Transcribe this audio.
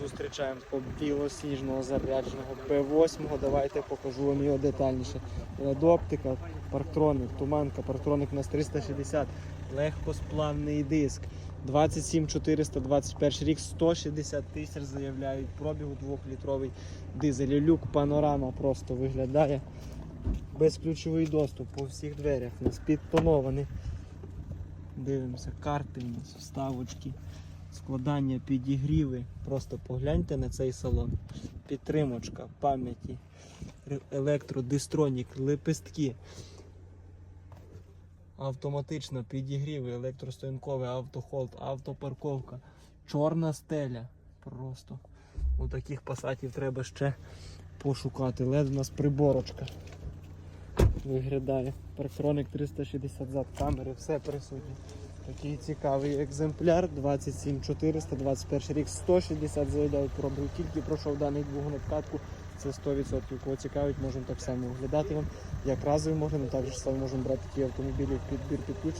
Зустрічаємо білосніжного зарядженого Б8. Давайте покажу вам його детальніше. Оптика, парктроник, туманка, парктроник у нас 360, легкосплавний диск. 27 421 рік, 160 тисяч заявляють пробігу 2-літровий дизель. Люк панорама просто виглядає. Безключовий доступ по всіх дверях. У нас підтонований. Дивимося, карти у нас, вставочки, складання, підігріви. Просто погляньте на цей салон. Підтримочка, пам'яті, електродистронік, лепестки. Автоматично підігріви, електростоянковий автохолд, автопарковка, чорна стеля. Просто у таких пасатів треба ще пошукати. Лед у нас приборочка виглядає. Парктроник 360 зад камери, все присутнє. Такий цікавий екземпляр, 27400, 21 рік, 160 заявляють пробив. Тільки пройшов даний двигун обкатку, це 100%. Кого цікавить, можемо так само оглядати вам. Як разові можемо, також можемо брати ті автомобілі в підбір під.